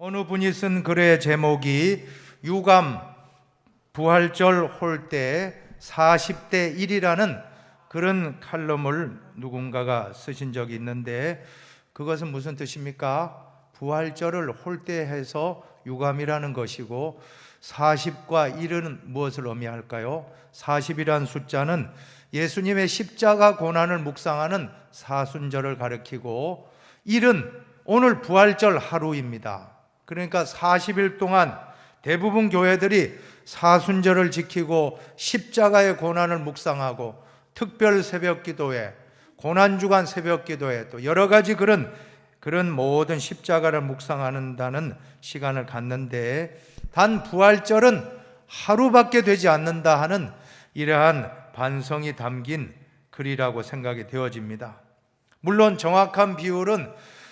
어느 분이 쓴 글의 제목이 유감 부활절 홀대 40대 1이라는 그런 칼럼을 누군가가 쓰신 적이 있는데 그것은 무슨 뜻입니까? 부활절을 홀대해서 유감이라는 것이고 40과 1은 무엇을 의미할까요? 40이란 숫자는 예수님의 십자가 고난을 묵상하는 사순절을 가리키고 1은 오늘 부활절 하루입니다. 그러니까 40일 동안 대부분 교회들이 사순절을 지키고 십자가의 고난을 묵상하고 특별 새벽 기도회, 고난 주간 새벽 기도회 또 여러 가지 그런 그런 모든 십자가를 묵상하는다는 시간을 갖는데 단 부활절은 하루밖에 되지 않는다 하는 이러한 반성이 담긴 글이라고 생각이 되어집니다. 물론 정확한 비율은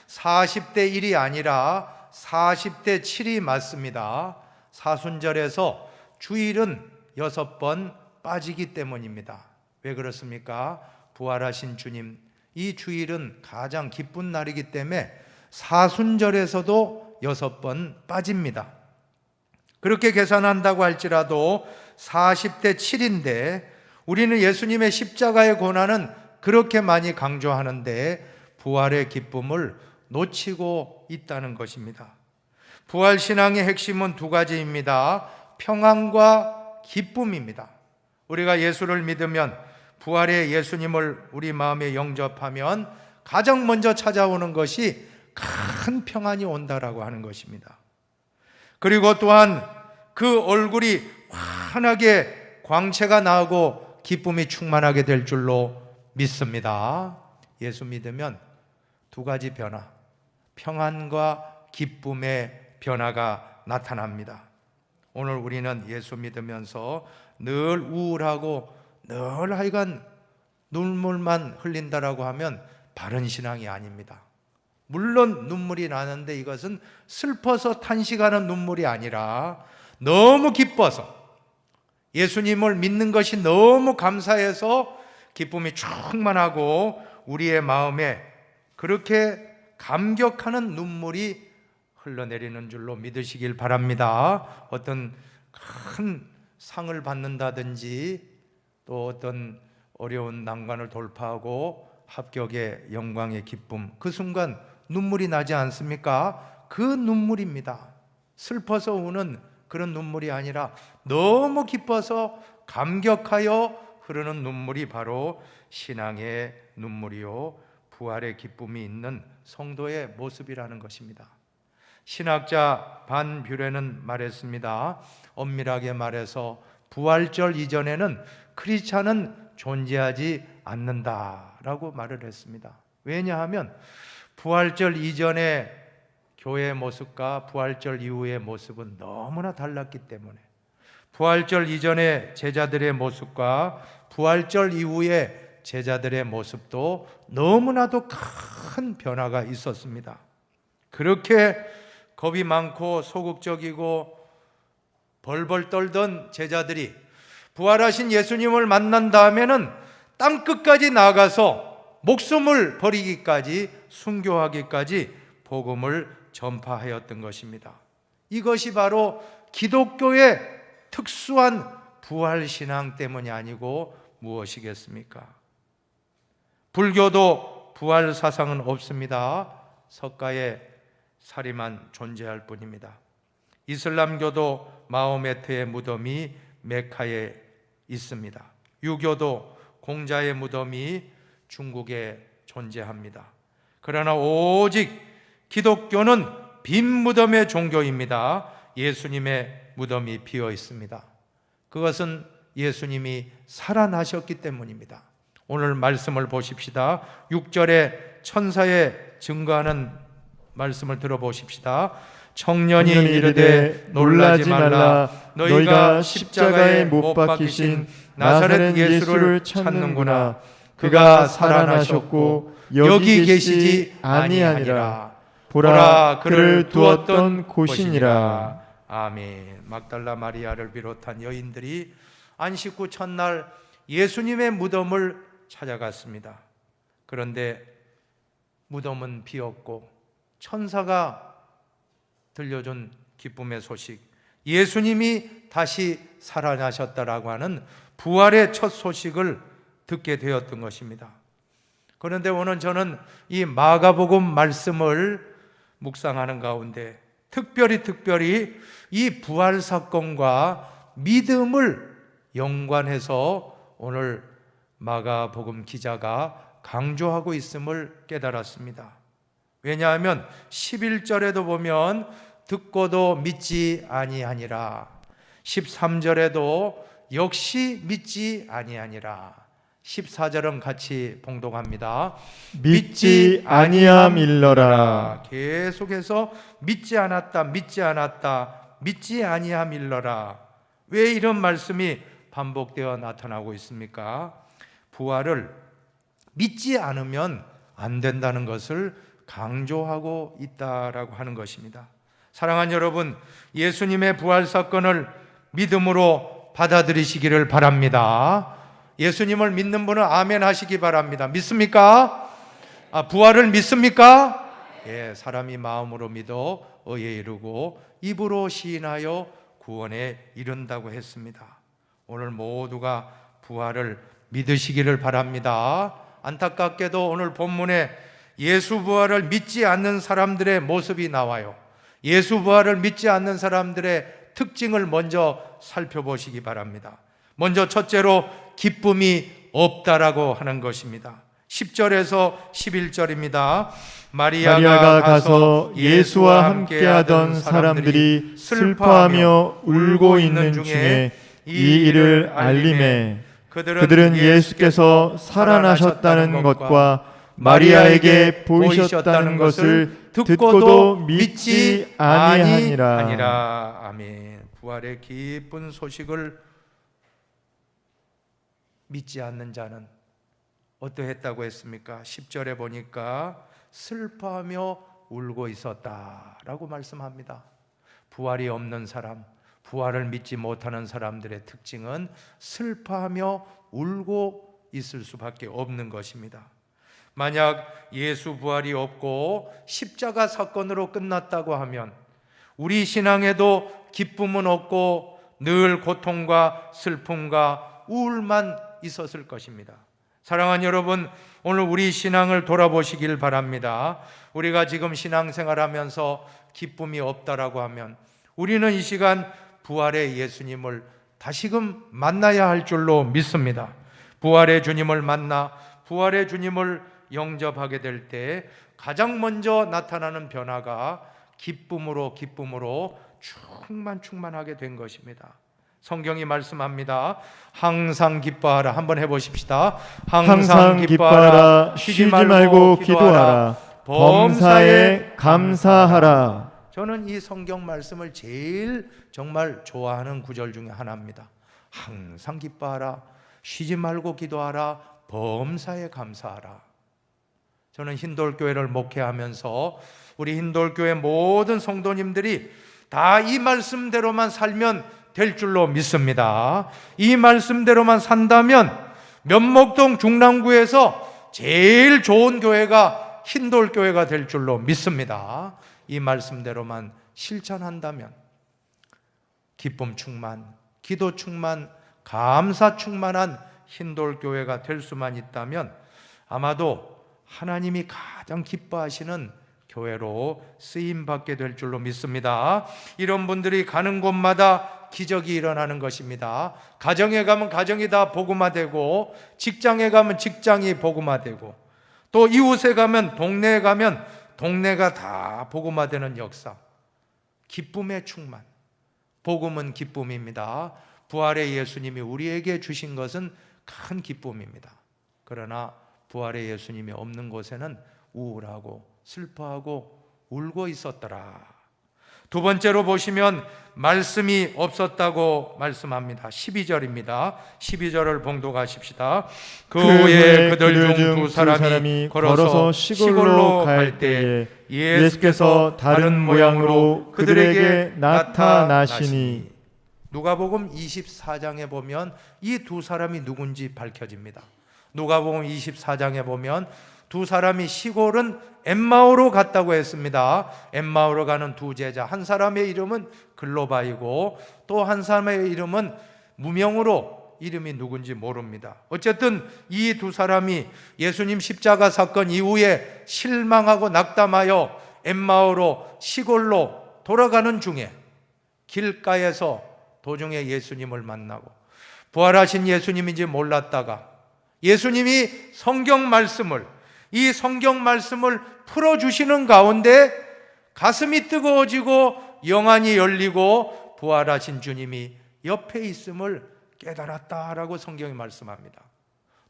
40대 1이 아니라 40대 7이 맞습니다. 사순절에서 주일은 여섯 번 빠지기 때문입니다. 왜 그렇습니까? 부활하신 주님, 이 주일은 가장 기쁜 날이기 때문에 사순절에서도 여섯 번 빠집니다. 그렇게 계산한다고 할지라도 40대 7인데 우리는 예수님의 십자가의 고난은 그렇게 많이 강조하는데 부활의 기쁨을 놓치고 있다는 것입니다. 부활 신앙의 핵심은 두 가지입니다. 평안과 기쁨입니다. 우리가 예수를 믿으면 부활의 예수님을 우리 마음에 영접하면 가장 먼저 찾아오는 것이 큰 평안이 온다라고 하는 것입니다. 그리고 또한 그 얼굴이 환하게 광채가 나고 기쁨이 충만하게 될 줄로 믿습니다. 예수 믿으면 두 가지 변화, 평안과 기쁨의 변화가 나타납니다. 오늘 우리는 예수 믿으면서 늘 우울하고 늘 하여간 눈물만 흘린다라고 하면 바른 신앙이 아닙니다. 물론 눈물이 나는데 이것은 슬퍼서 탄식하는 눈물이 아니라 너무 기뻐서 예수님을 믿는 것이 너무 감사해서 기쁨이 충만하고 우리의 마음에 그렇게 감격하는 눈물이 흘러내리는 줄로 믿으시길 바랍니다. 어떤 큰 상을 받는다든지 또 어떤 어려운 난관을 돌파하고 합격의 영광의 기쁨 그 순간 눈물이 나지 않습니까? 그 눈물입니다. 슬퍼서 우는 그런 눈물이 아니라 너무 기뻐서 감격하여 흐르는 눈물이 바로 신앙의 눈물이요 부활의 기쁨이 있는 성도의 모습이라는 것입니다. 신학자 반 뷰레는 말했습니다. 엄밀하게 말해서 부활절 이전에는 크리스찬은 존재하지 않는다라고 말을 했습니다. 왜냐하면 부활절 이전의 교회의 모습과 부활절 이후의 모습은 너무나 달랐기 때문에 부활절 이전의 제자들의 모습과 부활절 이후의 제자들의 모습도 너무나도 큰 변화가 있었습니다. 그렇게 겁이 많고 소극적이고 벌벌 떨던 제자들이 부활하신 예수님을 만난 다음에는 땅 끝까지 나가서 목숨을 버리기까지 순교하기까지 복음을 전파하였던 것입니다. 이것이 바로 기독교의 특수한 부활 신앙 때문이 아니고 무엇이겠습니까? 불교도 부활 사상은 없습니다. 석가의 사리만 존재할 뿐입니다. 이슬람교도 마호메트의 무덤이 메카에 있습니다. 유교도 공자의 무덤이 중국에 존재합니다. 그러나 오직 기독교는 빈 무덤의 종교입니다. 예수님의 무덤이 비어 있습니다. 그것은 예수님이 살아나셨기 때문입니다. 오늘 말씀을 보십시다. 6절에 천사의 증거하는 말씀을 들어보십시다. 청년이 이르되 놀라지 말라. 너희가 십자가에 못 박히신 나사렛 예수를 찾는구나. 그가 살아나셨고 여기 계시지 아니하니라. 보라 그를 두었던 곳이니라. 아멘. 막달라 마리아를 비롯한 여인들이 안식 후 첫날 예수님의 무덤을 찾아갔습니다. 그런데 무덤은 비었고 천사가 들려준 기쁨의 소식. 예수님이 다시 살아나셨다라고 하는 부활의 첫 소식을 듣게 되었던 것입니다. 그런데 오늘 저는 이 마가복음 말씀을 묵상하는 가운데 특별히 특별히 이 부활 사건과 믿음을 연관해서 오늘 마가복음 기자가 강조하고 있음을 깨달았습니다. 왜냐하면 11절에도 보면 듣고도 믿지 아니하니라. 13절에도 역시 믿지 아니하니라. 14절은 같이 봉독합니다. 믿지 아니함일러라. 계속해서 믿지 않았다, 믿지 않았다, 믿지 아니함일러라. 왜 이런 말씀이 반복되어 나타나고 있습니까? 부활을 믿지 않으면 안 된다는 것을 강조하고 있다라고 하는 것입니다. 사랑하는 여러분, 예수님의 부활 사건을 믿음으로 받아들이시기를 바랍니다. 예수님을 믿는 분은 아멘 하시기 바랍니다. 믿습니까? 아, 부활을 믿습니까? 예, 사람이 마음으로 믿어 의에 이르고 입으로 시인하여 구원에 이른다고 했습니다. 오늘 모두가 부활을 믿으시기를 바랍니다. 안타깝게도 오늘 본문에 예수 부활을 믿지 않는 사람들의 모습이 나와요. 예수 부활을 믿지 않는 사람들의 특징을 먼저 살펴보시기 바랍니다. 먼저 첫째로 기쁨이 없다라고 하는 것입니다. 10절에서 11절입니다. 마리아가, 마리아가 가서 예수와 함께 하던 사람들이 슬퍼하며 울고 있는 중에 이 일을 알림해 그들은 예수께서 살아나셨다는 것과 마리아에게 보이셨다는 것을 듣고도 믿지 아니하니라. 아니라. 아멘. 부활의 기쁜 소식을 믿지 않는 자는 어떠했다고 했습니까? 10절에 보니까 슬퍼하며 울고 있었다라고 말씀합니다. 부활이 없는 사람, 부활을 믿지 못하는 사람들의 특징은 슬퍼하며 울고 있을 수밖에 없는 것입니다. 만약 예수 부활이 없고 십자가 사건으로 끝났다고 하면 우리 신앙에도 기쁨은 없고 늘 고통과 슬픔과 우울만 있었을 것입니다. 사랑하는 여러분, 오늘 우리 신앙을 돌아보시길 바랍니다. 우리가 지금 신앙생활 하면서 기쁨이 없다라고 하면 우리는 이 시간 부활의 예수님을 다시금 만나야 할 줄로 믿습니다. 부활의 주님을 만나 부활의 주님을 영접하게 될 때 가장 먼저 나타나는 변화가 기쁨으로 기쁨으로 충만 충만하게 된 것입니다. 성경이 말씀합니다. 항상 기뻐하라. 한번 해보십시다. 항상 기뻐하라 쉬지 말고 기도하라 범사에 감사하라 저는 이 성경 말씀을 제일 정말 좋아하는 구절 중에 하나입니다. 항상 기뻐하라. 쉬지 말고 기도하라. 범사에 감사하라. 저는 흰돌교회를 목회하면서 우리 흰돌교회 모든 성도님들이 다 이 말씀대로만 살면 될 줄로 믿습니다. 이 말씀대로만 산다면 면목동 중랑구에서 제일 좋은 교회가 흰돌교회가 될 줄로 믿습니다. 이 말씀대로만 실천한다면 기쁨 충만, 기도 충만, 감사 충만한 흰돌교회가 될 수만 있다면 아마도 하나님이 가장 기뻐하시는 교회로 쓰임 받게 될 줄로 믿습니다. 이런 분들이 가는 곳마다 기적이 일어나는 것입니다. 가정에 가면 가정이 다 복음화되고 직장에 가면 직장이 복음화되고 또 이웃에 가면 동네에 가면 동네가 다 복음화되는 역사. 기쁨의 충만. 복음은 기쁨입니다. 부활의 예수님이 우리에게 주신 것은 큰 기쁨입니다. 그러나 부활의 예수님이 없는 곳에는 우울하고 슬퍼하고 울고 있었더라. 두 번째로 보시면 말씀이 없었다고 말씀합니다. 12절입니다. 12절을 봉독하십시다. 그 후에 그들 중두 사람이 걸어서 시골로 갈 때에 예수께서 다른 모양으로 그들에게 나타나시니 누가복음 24장에 보면 이 두 사람이 누군지 밝혀집니다. 누가복음 24장에 보면 두 사람이 시골은 엠마오로 갔다고 했습니다. 엠마오로 가는 두 제자. 한 사람의 이름은 글로바이고 또 한 사람의 이름은 무명으로 이름이 누군지 모릅니다. 어쨌든 이 두 사람이 예수님 십자가 사건 이후에 실망하고 낙담하여 엠마오로 시골로 돌아가는 중에 길가에서 도중에 예수님을 만나고 부활하신 예수님인지 몰랐다가 예수님이 성경 말씀을 이 성경 말씀을 풀어 주시는 가운데 가슴이 뜨거워지고 영안이 열리고 부활하신 주님이 옆에 있음을 깨달았다라고 성경이 말씀합니다.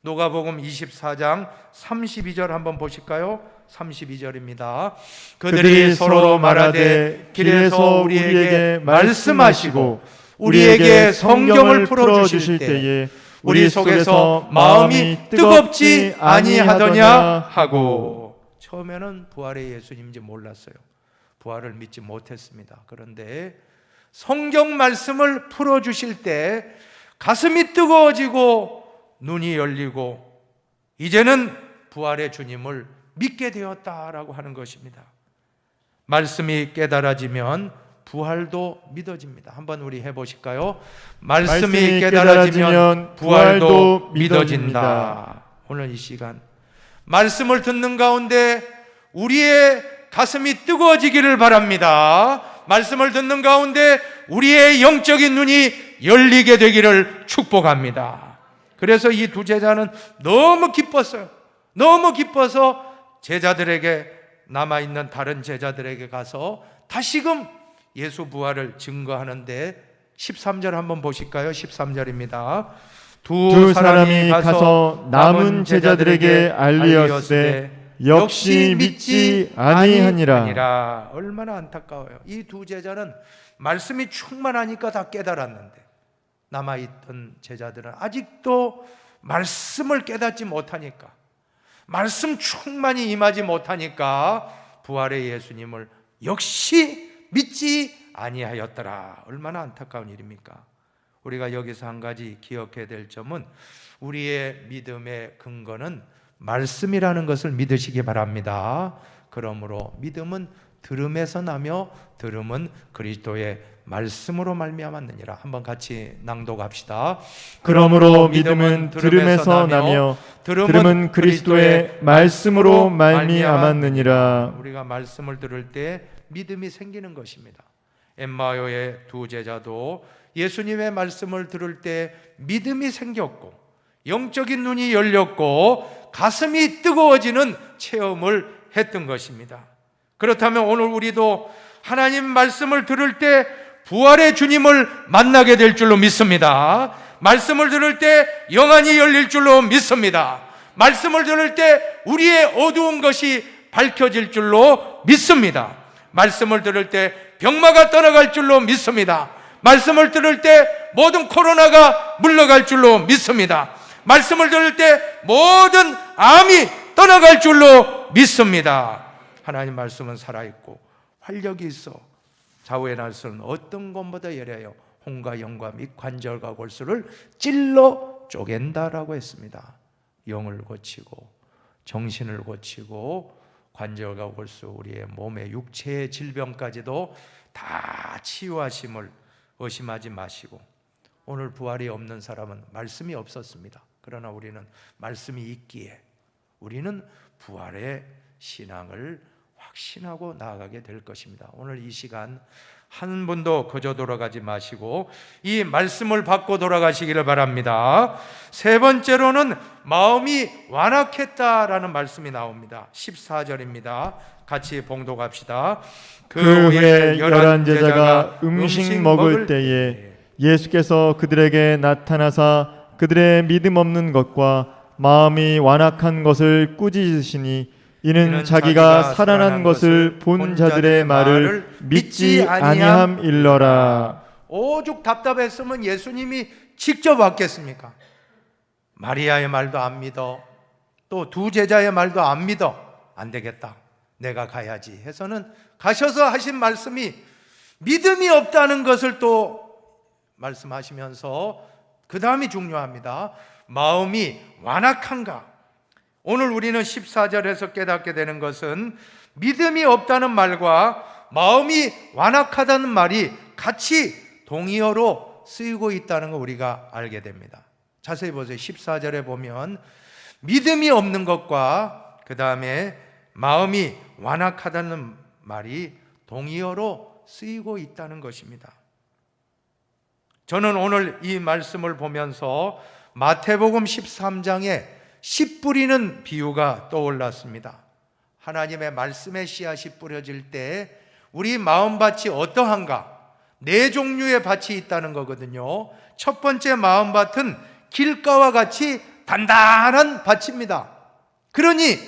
노가복음 24장 32절 한번 보실까요? 32절입니다. 그들이 서로 말하되 길에서 우리에게 말씀하시고 우리에게 성경을 풀어 주실 때 우리 속에서 마음이 뜨겁지 아니하더냐 하고 처음에는 부활의 예수님인지 몰랐어요. 부활을 믿지 못했습니다. 그런데 성경 말씀을 풀어 주실 때 가슴이 뜨거워지고 눈이 열리고 이제는 부활의 주님을 믿게 되었다라고 하는 것입니다. 말씀이 깨달아지면 부활도 믿어집니다. 한번 우리 해 보실까요? 말씀이 말씀이 깨달아지면 깨달아지면 부활도 부활도 믿어진다. 믿어집니다. 오늘 이 시간 말씀을 듣는 가운데 우리의 가슴이 뜨거워지기를 바랍니다. 말씀을 듣는 가운데 우리의 영적인 눈이 열리게 되기를 축복합니다. 그래서 이 두 제자는 너무 기뻤어요. 너무 기뻐서 제자들에게 남아있는 다른 제자들에게 가서 다시금 예수 부활을 증거하는데 13절 한번 보실까요? 13절입니다. 두 사람이 가서 남은 제자들에게 알리었으되 역시 믿지 아니하니라. 아니라. 얼마나 안타까워요. 이 두 제자는 말씀이 충만하니까 다 깨달았는데 남아 있던 제자들은 아직도 말씀을 깨닫지 못하니까 말씀 충만히 임하지 못하니까 부활의 예수님을 역시 믿지 아니하였더라. 얼마나 안타까운 일입니까? 우리가 여기서 한 가지 기억해야 될 점은 우리의 믿음의 근거는 말씀이라는 것을 믿으시기 바랍니다. 그러므로 믿음은 들음에서 나며 들음은 그리스도의 말씀으로 말미암았느니라. 한번 같이 낭독합시다. 그러므로 믿음은 들음에서 나며 들음은 그리스도의 말씀으로 말미암았느니라. 우리가 말씀을 들을 때 믿음이 생기는 것입니다. 엠마오의 두 제자도 예수님의 말씀을 들을 때 믿음이 생겼고 영적인 눈이 열렸고 가슴이 뜨거워지는 체험을 했던 것입니다. 그렇다면 오늘 우리도 하나님 말씀을 들을 때 부활의 주님을 만나게 될 줄로 믿습니다. 말씀을 들을 때 영안이 열릴 줄로 믿습니다. 말씀을 들을 때 우리의 어두운 것이 밝혀질 줄로 믿습니다. 말씀을 들을 때 병마가 떠나갈 줄로 믿습니다. 말씀을 들을 때 모든 코로나가 물러갈 줄로 믿습니다. 말씀을 들을 때 모든 암이 떠나갈 줄로 믿습니다. 하나님 말씀은 살아있고 활력이 있어 좌우의 날수는 어떤 것보다 예려요. 홍과 영과 및 관절과 골수를 찔러 쪼갠다라고 했습니다. 영을 고치고 정신을 고치고 관절과 골수 우리의 몸의 육체의 질병까지도 다 치유하심을 의심하지 마시고 오늘 부활이 없는 사람은 말씀이 없었습니다. 그러나 우리는 말씀이 있기에 우리는 부활의 신앙을 확신하고 나아가게 될 것입니다. 오늘 이 시간 한 분도 거저 돌아가지 마시고 이 말씀을 받고 돌아가시기를 바랍니다. 세 번째로는 마음이 완악했다라는 말씀이 나옵니다. 14절입니다. 같이 봉독합시다. 그 후에 열한 제자가 음식 먹을 때에 예수께서 그들에게 나타나사 그들의 믿음 없는 것과 마음이 완악한 것을 꾸짖으시니 이는 자기가 살아난 것을 본 자들의 말을 믿지 아니함 일러라. 오죽 답답했으면 예수님이 직접 왔겠습니까? 마리아의 말도 안 믿어. 또 두 제자의 말도 안 믿어. 안 되겠다. 내가 가야지 해서는 가셔서 하신 말씀이 믿음이 없다는 것을 또 말씀하시면서 그 다음이 중요합니다. 마음이 완악한가? 오늘 우리는 14절에서 깨닫게 되는 것은 믿음이 없다는 말과 마음이 완악하다는 말이 같이 동의어로 쓰이고 있다는 걸 우리가 알게 됩니다. 자세히 보세요. 14절에 보면 믿음이 없는 것과 그 다음에 마음이 완악하다는 말이 동의어로 쓰이고 있다는 것입니다. 저는 오늘 이 말씀을 보면서 마태복음 13장에 씨 뿌리는 비유가 떠올랐습니다. 하나님의 말씀의 씨앗이 뿌려질 때 우리 마음밭이 어떠한가? 네 종류의 밭이 있다는 거거든요. 첫 번째 마음밭은 길가와 같이 단단한 밭입니다. 그러니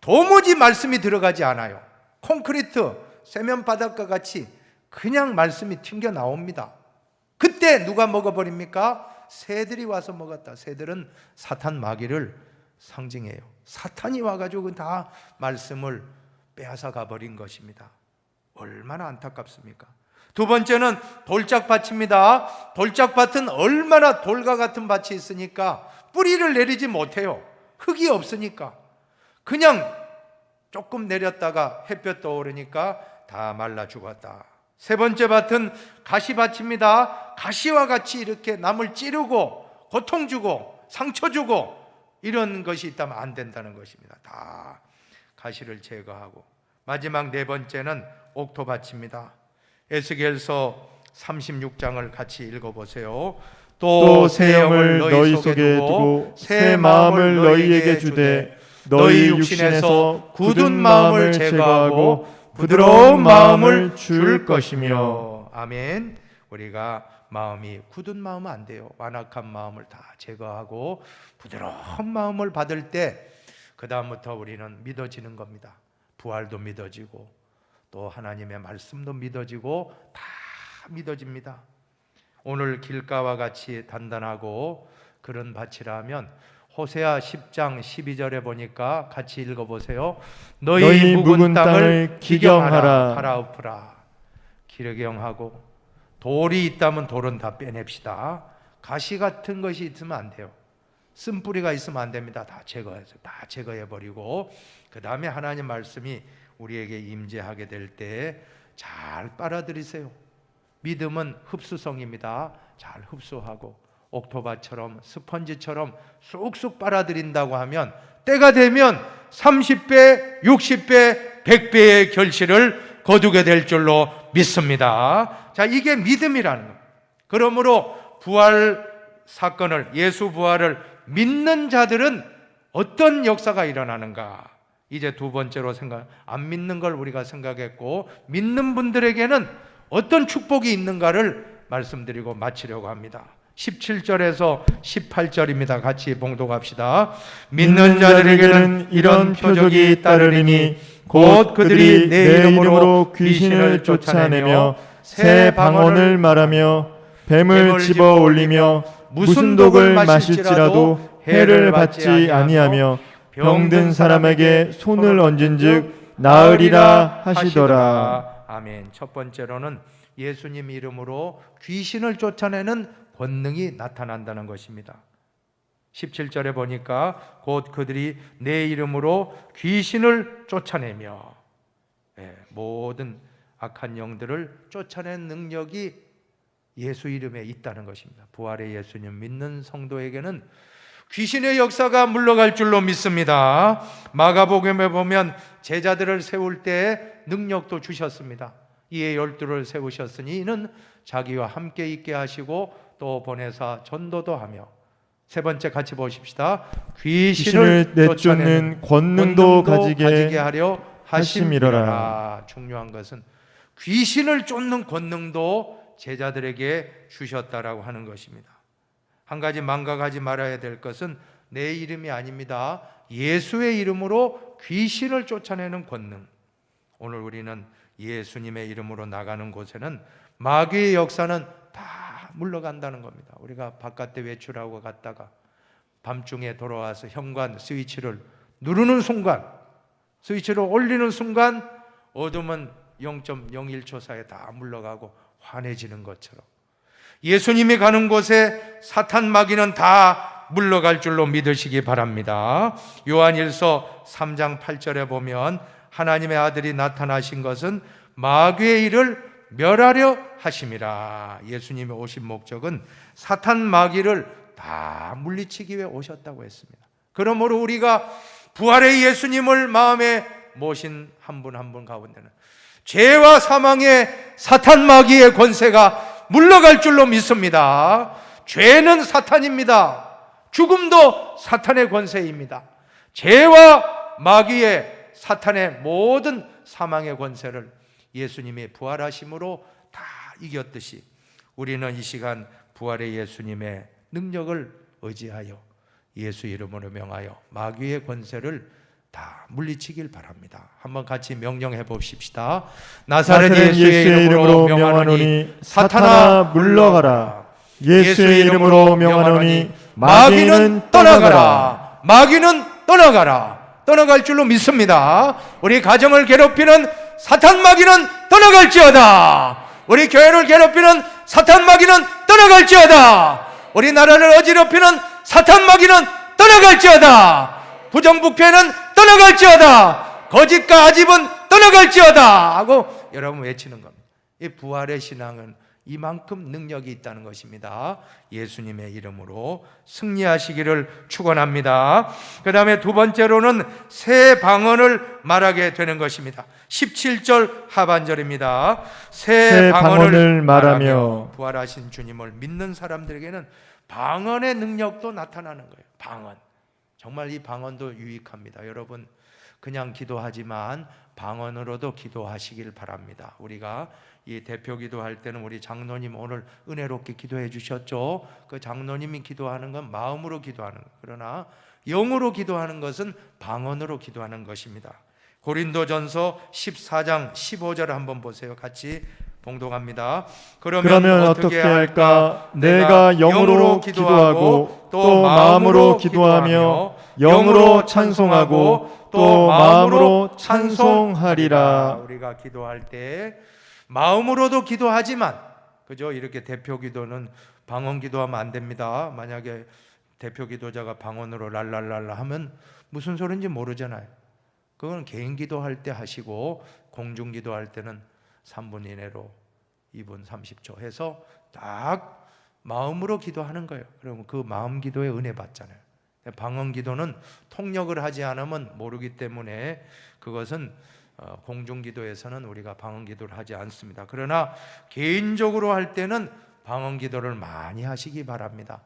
도무지 말씀이 들어가지 않아요. 콘크리트, 세면 바닥과 같이 그냥 말씀이 튕겨 나옵니다. 그때 누가 먹어버립니까? 새들이 와서 먹었다. 새들은 사탄 마귀를 상징해요. 사탄이 와가지고 다 말씀을 빼앗아 가버린 것입니다. 얼마나 안타깝습니까? 두 번째는 돌짝밭입니다. 돌짝밭은 얼마나 돌과 같은 밭이 있으니까 뿌리를 내리지 못해요. 흙이 없으니까. 그냥 조금 내렸다가 햇볕 떠오르니까 다 말라 죽었다. 세 번째 밭은 가시밭입니다. 가시와 같이 이렇게 남을 찌르고 고통 주고 상처 주고 이런 것이 있다면 안 된다는 것입니다. 다 가시를 제거하고 마지막 네 번째는 옥토밭입니다. 에스겔서 36장을 같이 읽어 보세요. 또새 영을 너희 속에 두고 새 마음을 너희에게 주되 너희 육신에서 굳은 마음을 제거하고 부드러운 마음을 줄 것이며 아멘. 우리가 마음이 굳은 마음은 안 돼요. 완악한 마음을 다 제거하고 부드러운 마음을 받을 때 그다음부터 우리는 믿어지는 겁니다. 부활도 믿어지고 또 하나님의 말씀도 믿어지고 다 믿어집니다. 오늘 길가와 같이 단단하고 그런 밭이라면 호세아 10장 12절에 보니까 같이 읽어 보세요. 너희, 너희 묵은 땅을 기경하라. 갈아엎으라 기경하고 돌이 있다면 돌은 다 빼냅시다. 가시 같은 것이 있으면 안 돼요. 쓴뿌리가 있으면 안 됩니다. 다 제거해서 다 제거해 버리고 그 다음에 하나님 말씀이 우리에게 임재하게 될 때 잘 빨아들이세요. 믿음은 흡수성입니다. 잘 흡수하고 옥토바처럼 스펀지처럼 쑥쑥 빨아들인다고 하면 때가 되면 30배, 60배, 100배의 결실을 거두게 될 줄로 믿습니다. 자, 이게 믿음이라는 거예요. 그러므로 부활 사건을 예수 부활을 믿는 자들은 어떤 역사가 일어나는가? 이제 두 번째로 생각 안 믿는 걸 우리가 생각했고 믿는 분들에게는 어떤 축복이 있는가를 말씀드리고 마치려고 합니다. 17절에서 18절입니다. 같이 봉독합시다. 믿는 자들에게는 이런 표적이 따르리니 곧 그들이 내 이름으로 귀신을 쫓아내며 새 방언을 말하며 뱀을 집어 올리며 무슨 독을 마실지라도 해를 받지 아니하며 병든 사람에게 손을 얹은즉 나으리라 하시더라. 아멘. 첫 번째로는 예수님 이름으로 귀신을 쫓아내는 권능이 나타난다는 것입니다. 17절에 보니까 곧 그들이 내 이름으로 귀신을 쫓아내며 예, 모든 악한 영들을 쫓아낸 능력이 예수 이름에 있다는 것입니다. 부활의 예수님 믿는 성도에게는 귀신의 역사가 물러갈 줄로 믿습니다. 마가복음에 보면 제자들을 세울 때 능력도 주셨습니다. 이에 열두를 세우셨으니 이는 자기와 함께 있게 하시고 또 보내사 전도도 하며 세 번째 같이 보십시다. 귀신을 귀신을 내쫓는 권능도 가지게 하려 하심이로라. 하심이로라. 중요한 것은 귀신을 쫓는 권능도 제자들에게 주셨다라고 하는 것입니다. 한 가지 망각하지 말아야 될 것은 내 이름이 아닙니다. 예수의 이름으로 귀신을 쫓아내는 권능. 오늘 우리는 예수님의 이름으로 나가는 곳에는 마귀의 역사는 다 물러간다는 겁니다. 우리가 바깥에 외출하고 갔다가 밤중에 돌아와서 현관 스위치를 누르는 순간, 스위치를 올리는 순간 어둠은 0.01초 사이에 다 물러가고 환해지는 것처럼 예수님이 가는 곳에 사탄 마귀는 다 물러갈 줄로 믿으시기 바랍니다. 요한일서 3장 8절에 보면 하나님의 아들이 나타나신 것은 마귀의 일을 멸하려 하심이라. 예수님이 오신 목적은 사탄 마귀를 다 물리치기 위해 오셨다고 했습니다. 그러므로 우리가 부활의 예수님을 마음에 모신 한 분 한 분 가운데는 죄와 사망의 사탄 마귀의 권세가 물러갈 줄로 믿습니다. 죄는 사탄입니다. 죽음도 사탄의 권세입니다. 죄와 마귀의 사탄의 모든 사망의 권세를 예수님이 부활하심으로 다 이겼듯이 우리는 이 시간 부활의 예수님의 능력을 의지하여 예수 이름으로 명하여 마귀의 권세를 다 물리치길 바랍니다. 한번 같이 명령해 봅시다. 나사렛 나사렛 예수의 이름으로 명하노니 사탄아 물러가라. 예수의 이름으로 명하노니 마귀는 떠나가라. 마귀는 떠나가라. 떠나갈 줄로 믿습니다. 우리 가정을 괴롭히는 사탄 마귀는 떠나갈지어다. 우리 교회를 괴롭히는 사탄 마귀는 떠나갈지어다. 우리 나라를 어지럽히는 사탄 마귀는 떠나갈지어다. 부정부패는 떠나갈지어다. 거짓과 아집은 떠나갈지어다. 하고 여러분 외치는 겁니다. 이 부활의 신앙은 이만큼 능력이 있다는 것입니다. 예수님의 이름으로 승리하시기를 축원합니다. 그다음에 두 번째로는 새 방언을 말하게 되는 것입니다. 17절 하반절입니다. 새, 새 방언을, 방언을 말하며 말하며 부활하신 주님을 믿는 사람들에게는 방언의 능력도 나타나는 거예요. 방언. 정말 이 방언도 유익합니다. 여러분 그냥 기도하지만 방언으로도 기도하시길 바랍니다. 우리가 이 대표 기도할 때는 우리 장로님 오늘 은혜롭게 기도해 주셨죠. 그 장로님이 기도하는 건 마음으로 기도하는 거예요. 그러나 영으로 기도하는 것은 방언으로 기도하는 것입니다. 고린도전서 14장 15절 한번 보세요. 같이 봉독합니다. 그러면, 그러면 어떻게 할까 내가 영으로 기도하고 또 마음으로 기도하며 영으로 찬송하고 또 마음으로 찬송하리라 우리가 기도할 때 마음으로도 기도하지만 그죠? 이렇게 대표 기도는 방언 기도하면 안 됩니다. 만약에 대표 기도자가 방언으로 랄랄랄라 하면 무슨 소리인지 모르잖아요. 그건 개인 기도할 때 하시고 공중 기도할 때는 3분 이내로 2분 30초 해서 딱 마음으로 기도하는 거예요. 그러면 그 마음 기도에 은혜 받잖아요. 방언 기도는 통역을 하지 않으면 모르기 때문에 그것은 어, 공중 기도에서는 우리가 방언 기도를 하지 않습니다. 그러나 개인적으로 할 때는 방언 기도를 많이 하시기 바랍니다.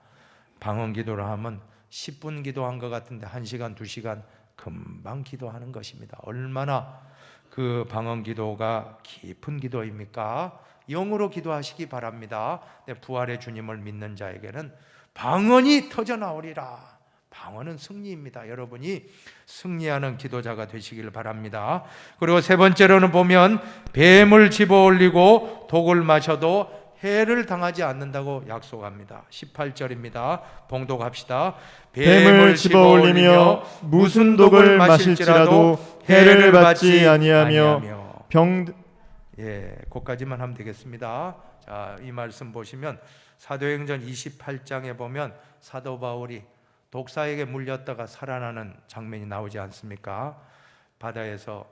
방언 기도를 하면 10분 기도한 것 같은데 1시간, 2시간 금방 기도하는 것입니다. 얼마나 그 방언 기도가 깊은 기도입니까? 영으로 기도하시기 바랍니다. 네, 부활의 주님을 믿는 자에게는 방언이 터져 나오리라. 방언은 승리입니다. 여러분이 승리하는 기도자가 되시길 바랍니다. 그리고 세 번째로는 보면 뱀을 집어 올리고 독을 마셔도 해를 당하지 않는다고 약속합니다. 18절입니다. 봉독합시다. 뱀을 집어 올리며 무슨 독을 마실지라도 해를 받지 아니하며 병 예, 거기까지만 하면 되겠습니다. 자, 이 말씀 보시면 사도행전 28장에 보면 사도 바울이 독사에게 물렸다가 살아나는 장면이 나오지 않습니까? 바다에서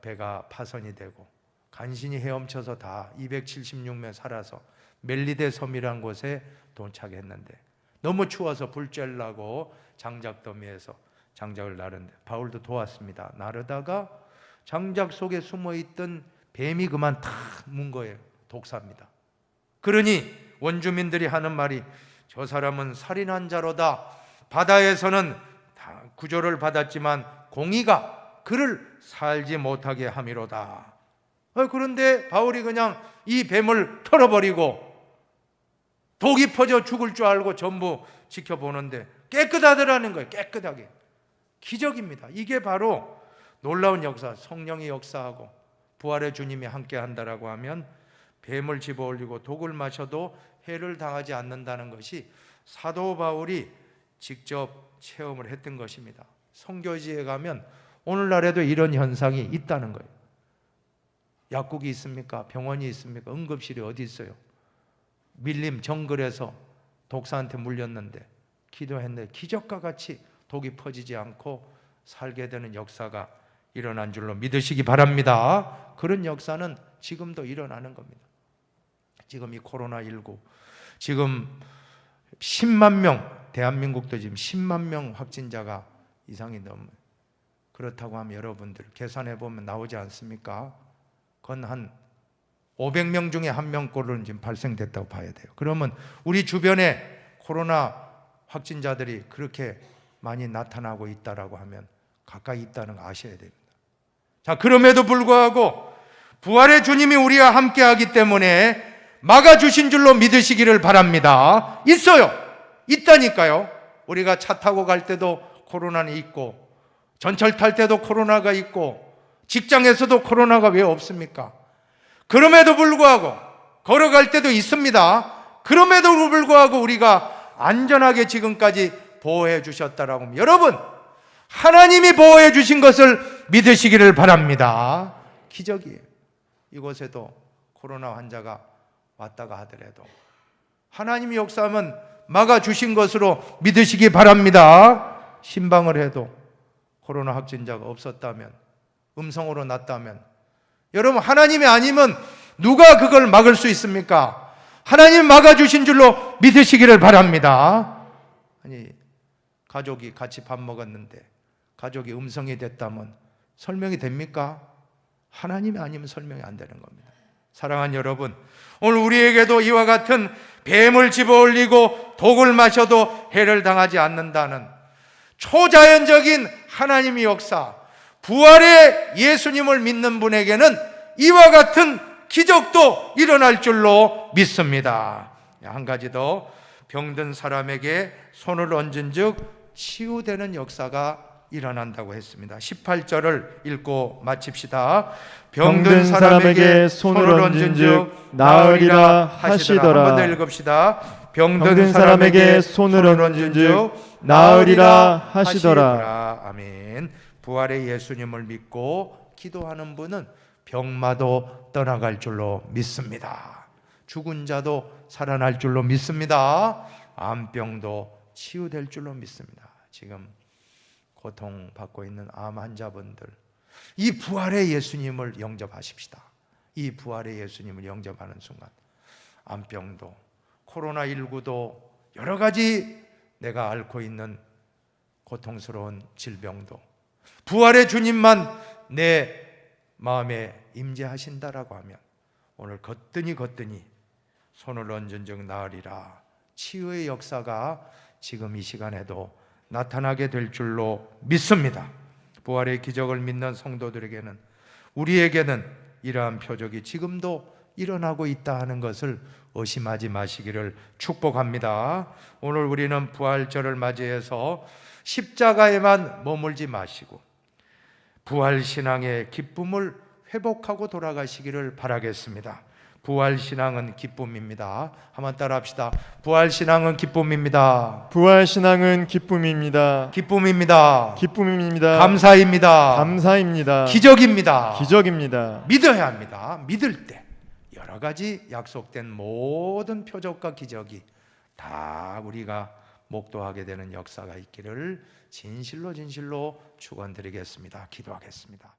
배가 파손이 되고 간신히 헤엄쳐서 다 276명 살아서 멜리데 섬이란 곳에 도착했는데 너무 추워서 불 쬐려고 장작 더미에서 장작을 나르는데 바울도 도왔습니다. 나르다가 장작 속에 숨어 있던 뱀이 그만 탁문 거예요. 독사입니다. 그러니 원주민들이 하는 말이 저 사람은 살인한 자로다. 바다에서는 다 구조를 받았지만 공의가 그를 살지 못하게 함이로다. 어, 그런데 바울이 그냥 이 뱀을 털어버리고 독이 퍼져 죽을 줄 알고 전부 지켜보는데 깨끗하더라는 거예요. 깨끗하게. 기적입니다. 이게 바로 놀라운 역사, 성령이 역사하고 부활의 주님이 함께 한다라고 하면 뱀을 집어 올리고 독을 마셔도 해를 당하지 않는다는 것이 사도 바울이 직접 체험을 했던 것입니다. 성교지에 가면 오늘날에도 이런 현상이 있다는 거예요. 약국이 있습니까? 병원이 있습니까? 응급실이 어디 있어요? 밀림 정글에서 독사한테 물렸는데 기도했는데 기적과 같이 독이 퍼지지 않고 살게 되는 역사가 일어난 줄로 믿으시기 바랍니다. 그런 역사는 지금도 일어나는 겁니다. 지금 이 코로나 19 지금 10만 명 대한민국도 지금 10만 명 확진자가 이상이 넘어요. 그렇다고 하면 여러분들 계산해 보면 나오지 않습니까? 그건 한 500명 중에 한 명꼴은 지금 발생됐다고 봐야 돼요. 그러면 우리 주변에 코로나 확진자들이 그렇게 많이 나타나고 있다라고 하면 가까이 있다는 거 아셔야 됩니다. 자, 그럼에도 불구하고 부활의 주님이 우리와 함께 하기 때문에 막아 주신 줄로 믿으시기를 바랍니다. 있어요. 있다니까요. 우리가 차 타고 갈 때도 코로나는 있고 전철 탈 때도 코로나가 있고 직장에서도 코로나가 왜 없습니까? 그럼에도 불구하고 걸어갈 때도 있습니다. 그럼에도 불구하고 우리가 안전하게 지금까지 보호해 주셨다라고 하면 여러분 하나님이 보호해 주신 것을 믿으시기를 바랍니다. 기적이에요. 이곳에도 코로나 환자가 왔다가 하더라도 하나님이 역사하면 막아 주신 것으로 믿으시기 바랍니다. 신방을 해도 코로나 확진자가 없었다면 음성으로 났다면 여러분 하나님이 아니면 누가 그걸 막을 수 있습니까? 하나님 막아 주신 줄로 믿으시기를 바랍니다. 아니 가족이 같이 밥 먹었는데 가족이 음성이 됐다면 설명이 됩니까? 하나님이 아니면 설명이 안 되는 겁니다. 사랑하는 여러분, 오늘 우리에게도 이와 같은 뱀을 집어 올리고 독을 마셔도 해를 당하지 않는다는 초자연적인 하나님의 역사, 부활의 예수님을 믿는 분에게는 이와 같은 기적도 일어날 줄로 믿습니다. 한 가지 더 병든 사람에게 손을 얹은 즉 치유되는 역사가 일어난다고 했습니다. 18절을 읽고 마칩시다. 병든 사람에게 손을 얹은 즉 나으리라 하시더라. 한 번 더 읽읍시다. 병든, 사람에게 손을 손을 얹은 얹은 즉즉 나으리라. 하시더라. 아멘. 부활의 예수님을 믿고 기도하는 분은 병마도 떠나갈 줄로 믿습니다. 죽은 자도 살아날 줄로 믿습니다. 암병도 치유될 줄로 믿습니다. 지금 고통 받고 있는 암 환자분들 이 부활의 예수님을 영접하십시다. 이 부활의 예수님을 영접하는 순간 암병도 코로나 19도 여러 가지 내가 앓고 있는 고통스러운 질병도 부활의 주님만 내 마음에 임재하신다라고 하면 오늘 거뜬히 거뜬히 손을 얹은 즉 나으리라 치유의 역사가 지금 이 시간에도 나타나게 될 줄로 믿습니다. 부활의 기적을 믿는 성도들에게는 우리에게는 이러한 표적이 지금도 일어나고 있다 하는 것을 의심하지 마시기를 축복합니다. 오늘 우리는 부활절을 맞이해서 십자가에만 머물지 마시고 부활 신앙의 기쁨을 회복하고 돌아가시기를 바라겠습니다. 부활 신앙은 기쁨입니다. 한번 따라합시다. 부활 신앙은 기쁨입니다. 부활 신앙은 기쁨입니다. 기쁨입니다. 기쁨입니다. 감사입니다. 감사입니다. 기적입니다. 기적입니다. 믿어야 합니다. 믿을 때 여러 가지 약속된 모든 표적과 기적이 다 우리가 목도하게 되는 역사가 있기를 진실로 진실로 축원드리겠습니다. 기도하겠습니다.